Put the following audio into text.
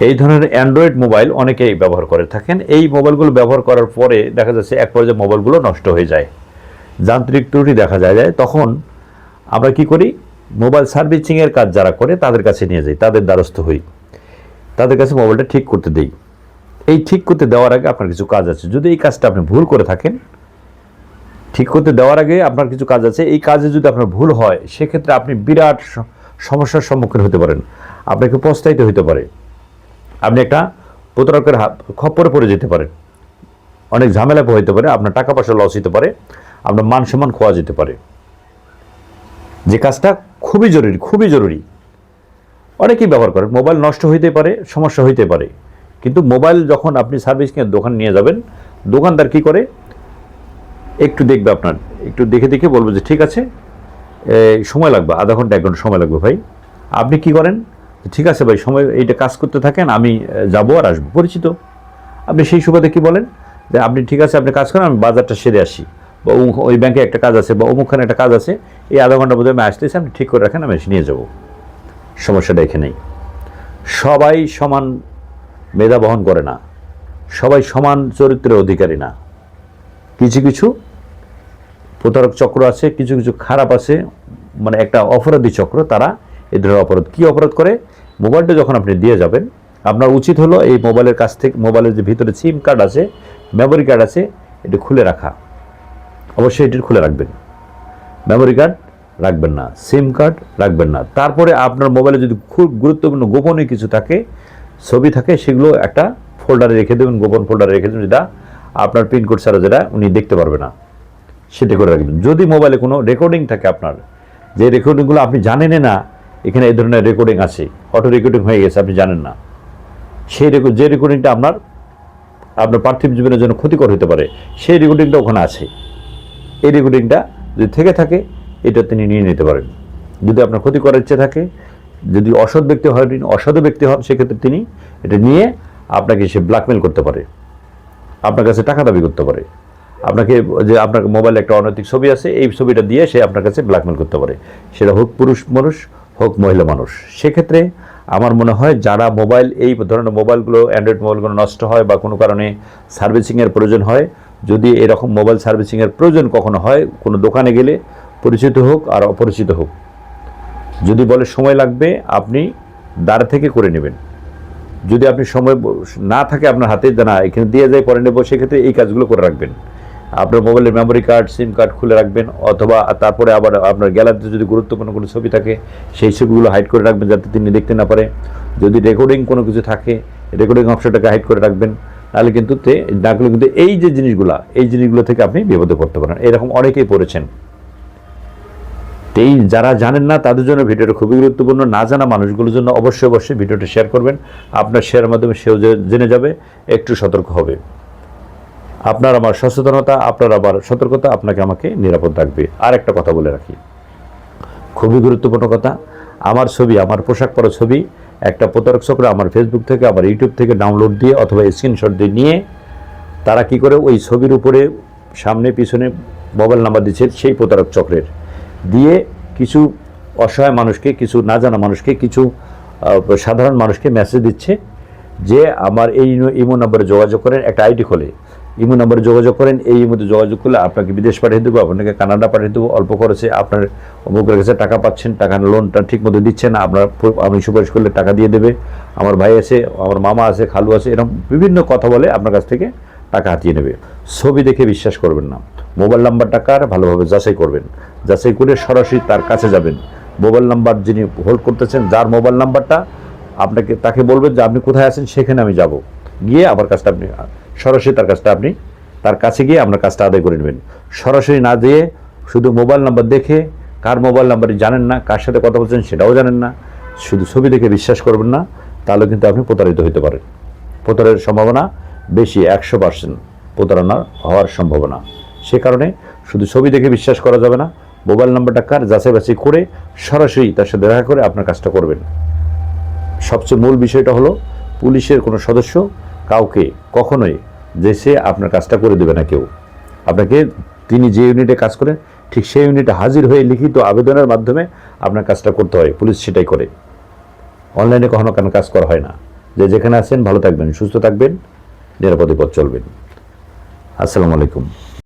এই ধরনের Android mobile অনেকেই ব্যবহার করে থাকেন। এই মোবাইলগুলো ব্যবহার করার পরে দেখা যাচ্ছে এক পর্যায়ে মোবাইলগুলো নষ্ট হয়ে যায়। যান্ত্রিক ত্রুটি দেখা যায় যায়। তখন আমরা কি করি? মোবাইল সার্ভিসিংয়ের কাজ যারা করে, তাদের কাছে নিয়ে যাই, তাদের দ্বারস্থ হই। তাদের কাছে মোবাইলটা ঠিক করতে দেই। এই ঠিক করতে দেওয়ার আগে আপনার কিছু কাজ আছে। যদি এই কাজটা আপনি ভুল করে থাকেন, ঠিক করতে দেওয়ার আগে আপনার কিছু কাজ আছে। এই কাজে যদি আপনার ভুল হয়, সেক্ষেত্রে আপনি বিরাট সমস্যার সম্মুখীন হতে পারেন। আপনাকে পস্তাইতে হতে পারে। আপনি একটা প্রতারকের খপ্পরে পড়ে যেতে পারেন অনেক ঝামেলা হতে পারে, আপনার টাকা পয়সা লস হতে পারে, আপনার মান সম্মান খোয়া যেতে পারে। যে কাজটা খুবই জরুরি খুবই জরুরি। অনেকেই ব্যবহার করেন মোবাইল নষ্ট হইতে পারে, সমস্যা হইতে পারে। কিন্তু মোবাইল যখন আপনি সার্ভিসিংয়ের দোকান নিয়ে যাবেন, দোকানদার কি করে? একটু দেখবে আপনার, একটু দেখে দেখে বলব যে, ঠিক আছে সময় লাগবে, আধা ঘণ্টা, এক ঘণ্টা সময় লাগবে ভাই। আপনি কি করেন? ঠিক আছে ভাই, সময় এইটা কাজ করতে থাকেন, আমি যাব আর আসব। পরিচিত। আপনি সেই সুবাদে কি বলেন? যে আপনি ঠিক আছে, আপনি কাজ করেন, আমি বাজারটা সেরে আসি। বা ওই ব্যাংকে একটা কাজ আছে, বা অমুকখানে একটা কাজ আছে, এই আধা ঘণ্টার মধ্যে আমি আসতেছি, আপনি ঠিক করে রাখেন, আমি এসে নিয়ে যাব। সমস্যাটা এখানেই। সবাই সমান মেধা বহন করে না। সবাই সমান চরিত্রের অধিকারী না। কিছু কিছু প্রতারক চক্র আছে, কিছু কিছু খারাপ আছে মানে একটা অপরাধী চক্র, তারা এ ধরনের অপরাধ, কী অপরাধ করে? মোবাইলটা যখন আপনি দিয়ে যাবেন, আপনার উচিত হলো এই মোবাইলের কাছ থেকে, মোবাইলের যে ভিতরে সিম কার্ড আছে মেমোরি কার্ড আছে, এটি খুলে রাখা। অবশ্যই এটি খুলে রাখবেন। মেমোরি কার্ড রাখবেন না সিম কার্ড রাখবেন না। তারপরে আপনার মোবাইলে যদি খুব গুরুত্বপূর্ণ গোপনীয় কিছু থাকে, ছবি থাকে, সেগুলো একটা ফোল্ডারে রেখে দেবেন, গোপন ফোল্ডারে রেখে দেবেন, যেটা আপনার পিনকোড ছাড়া যেটা উনি দেখতে পারবে না। সেটা করে রাখবেন। যদি মোবাইলে কোনো রেকর্ডিং থাকে আপনার, যে রেকর্ডিংগুলো আপনি জানেনই না, এখানে এই ধরনের রেকর্ডিং আছে। রেকর্ডিং হয়ে গেছে, আপনি জানেন না। সেই রেকর্ড যে রেকর্ডিংটা আপনার আপনার পার্থিব জীবনের জন্য ক্ষতিকর হতে পারে, সেই রেকর্ডিংটা ওখানে আছে। এই রেকর্ডিংটা যদি থেকে থাকে, এটা তিনি নিয়ে নিতে পারেন। যদি আপনার ক্ষতি করার ইচ্ছে থাকে, যদি অসৎ ব্যক্তি হয় অসৎ ব্যক্তি হন, সেক্ষেত্রে তিনি এটা নিয়ে আপনাকে সে ব্ল্যাকমেল করতে পারে। আপনার কাছে টাকা দাবি করতে পারে। আপনাকে যে আপনার মোবাইলে একটা অনৈতিক ছবি আছে, এই ছবিটা দিয়ে সে আপনার কাছে ব্ল্যাকমেল করতে পারে। সেটা হোক পুরুষ মানুষ হোক মহিলা মানুষ। সেক্ষেত্রে আমার মনে হয় যারা মোবাইল, এই ধরনের মোবাইলগুলো, অ্যান্ড্রয়েড মোবাইলগুলো নষ্ট হয় বা কোনো কারণে সার্ভিসিংয়ের প্রয়োজন হয়, যদি এরকম মোবাইল সার্ভিসিংয়ের প্রয়োজন কখনো হয়, কোনো দোকানে গেলে পরিচিত হোক আর অপরিচিত হোক। যদি বলে সময় লাগবে, আপনি দাঁড় থেকে করে নেবেন। যদি আপনি সময় না থাকে আপনার হাতে না, এখানে দিয়ে যায় পরে নেব, সেক্ষেত্রে এই কাজগুলো করে রাখবেন। আপনার মোবাইলের মেমোরি কার্ড সিম কার্ড খুলে রাখবেন, অথবা তারপরে আবার আপনার গ্যালারিতে যদি গুরুত্বপূর্ণ কোনো ছবি থাকে, সেই ছবিগুলো হাইড করে রাখবেন যাতে তিনি দেখতে না পারে। যদি রেকর্ডিং কোনো কিছু থাকে রেকর্ডিং অপশনটাকে হাইড করে রাখবেন। তাহলে কিন্তু তে ডাকলে কিন্তু এই যে জিনিসগুলো, এই জিনিসগুলো থেকে আপনি বিপদে পড়তে পারেন। এরকম অনেকেই পড়েছেন। এই যারা জানেন না, তাদের জন্য ভিডিওটা খুবই গুরুত্বপূর্ণ। না জানা মানুষগুলোর জন্য অবশ্যই অবশ্যই ভিডিওটা শেয়ার করবেন। আপনার শেয়ারের মাধ্যমে সেও জেনে যাবে, একটু সতর্ক হবে। আপনার আমার সচেতনতা, আপনার আবার সতর্কতা আপনাকে আমাকে নিরাপদ রাখবে। আর একটা কথা বলে রাখি। খুবই গুরুত্বপূর্ণ কথা, আমার ছবি, আমার পোশাক পরা ছবি, একটা প্রতারক চক্র আমার ফেসবুক থেকে, আমার ইউটিউব থেকে ডাউনলোড দিয়ে অথবা স্ক্রিনশট দিয়ে নিয়ে, তারা কি করে ওই ছবির উপরে, সামনে, পিছনে মোবাইল নাম্বার দিচ্ছে সেই প্রতারক চক্রের। দিয়ে কিছু অসহায় মানুষকে, কিছু না জানা মানুষকে, কিছু সাধারণ মানুষকে মেসেজ দিচ্ছে যে, আমার এই ইমো নম্বরে যোগাযোগ করেন, একটা আইডি খোলে। ইমো নম্বরে যোগাযোগ করেন। এই ইমোতে যোগাযোগ করলে আপনাকে বিদেশ পাঠিয়ে দেবো, আপনাকে কানাডা পাঠিয়ে দেবো। অল্প খরচে আপনার অমুকের কাছে টাকা পাচ্ছেন, টাকা লোনটা ঠিক মতো দিচ্ছে না, আপনার আপনি সুপারিশ করলে টাকা দিয়ে দেবে। আমার ভাই আছে, আমার মামা আছে, খালু আছে, এরকম বিভিন্ন কথা বলে আপনার কাছ থেকে টাকা হাতিয়ে নেবে। ছবি দেখে বিশ্বাস করবেন না। মোবাইল নাম্বারটা কার? ভালোভাবে যাচাই করবেন। যাচাই করে সরাসরি তার কাছে যাবেন। মোবাইল নাম্বার যিনি হোল্ড করতেছেন, যার মোবাইল নাম্বারটা আপনাকে, তাকে বলবেন যে আপনি কোথায় আছেন, সেখানে আমি যাব। গিয়ে আমার কাজটা আপনি, সরাসরি তার কাজটা আপনি, তার কাছে গিয়ে আপনার কাজটা আদায় করে নেবেন। সরাসরি না দিয়ে শুধু মোবাইল নাম্বার দেখে কার মোবাইল নাম্বারই জানেন না, কার সাথে কথা বলছেন সেটাও জানেন না, শুধু ছবি দেখে বিশ্বাস করবেন না, তাহলে কিন্তু আপনি প্রতারিত হতে পারেন। প্রতারের সম্ভাবনা বেশি, একশো পার্সেন্ট প্রতারণা হওয়ার সম্ভাবনা। সে কারণে শুধু ছবি দেখে বিশ্বাস করা যাবে না, মোবাইল নাম্বারটা কার যাচাই বাছাই করে সরাসরি তার সাথে দেখা করে আপনার কাজটা করবেন। সবচেয়ে মূল বিষয়টা হলো, পুলিশের কোনো সদস্য কাউকে কখনোই যে সে আপনার কাজটা করে দেবে না কেউ। আপনাকে তিনি যে ইউনিটে কাজ করেন ঠিক সেই ইউনিটে হাজির হয়ে লিখিত আবেদনের মাধ্যমে আপনার কাজটা করতে হয়, পুলিশ সেটাই করে। অনলাইনে কখনো কেন কাজ করা হয় না। যে যেখানে আছেন, ভালো থাকবেন, সুস্থ থাকবেন, নিরাপদে পথ চলবেন। আসসালামু আলাইকুম।